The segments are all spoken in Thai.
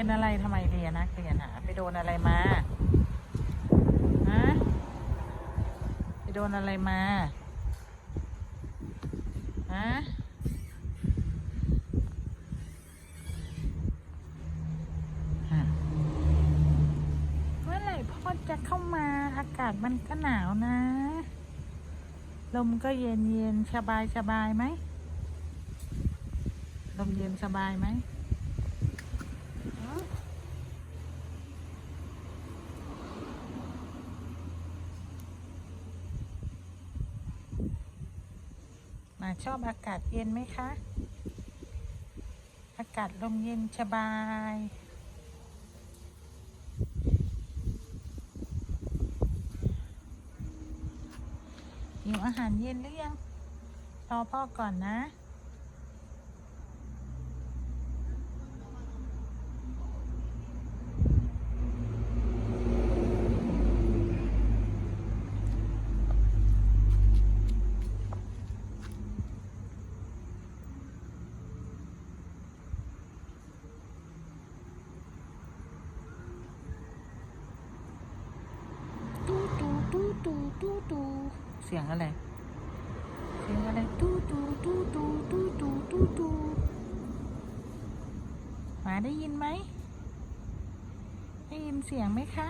็นอะไรทำไมเรียนนะเรียนหาไปโดนอะไรมาฮะไปโดนอะไรมาฮะฮะเมื่อไหร่พ่อจะเข้ามาอากาศมันก็หนาวนะ ลมก็เย็นเย็นสบายสบายไหมลมเย็นสบายไหม มาชอบอากาศเย็นไหมคะ อากาศลมเย็นสบาย หิวอาหารเย็นหรือยัง รอพ่อก่อนนะ ตู้ ตู้ตู้ตู้ตู้ตู้เสียงอะไร เสียงอะไรตู้ตู้ตู้ตู้ตู้ตู้ตู้ตู้หมาได้ยินไหมได้ยินเสียงไหมคะ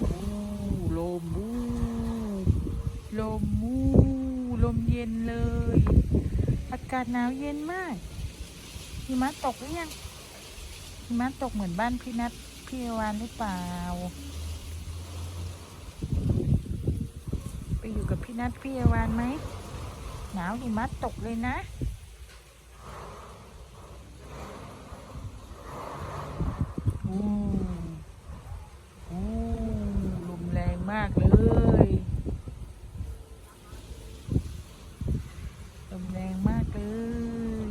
อู้ลมอู้ลมอู้ ลมเย็นเลย อากาศหนาวเย็นมากหิมะตกหรือยังหิมะตกเหมือนบ้านพี่นัทพี่เอวานหรือเปล่า ไปอยู่กับพี่นัทพี่เอวานไหมหนาวหิมะตกเลยนะโอู้ลมแรงมากเลย ล มากเลย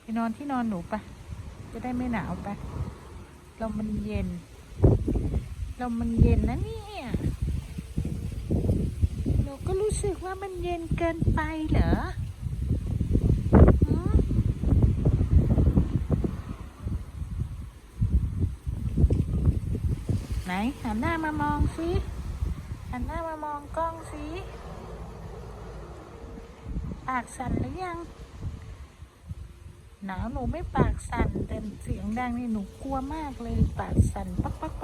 ไปนอนที่นอนหนูปะจะได้ไม่หนาวปะลมมันเย็นลมมันเย็นนะเนี่ยหนูก็รู้สึกว่ามันเย็นเกินไปเหรอหือไหนหันหน้ามามองสิหันหน้ามามองกล้องสิปากสั่นหรือยัง หนาวหนูไม่ปากสั่นแต่เสียงดังนี่หนูกลัวมากเลย ปากสั่นปักปัก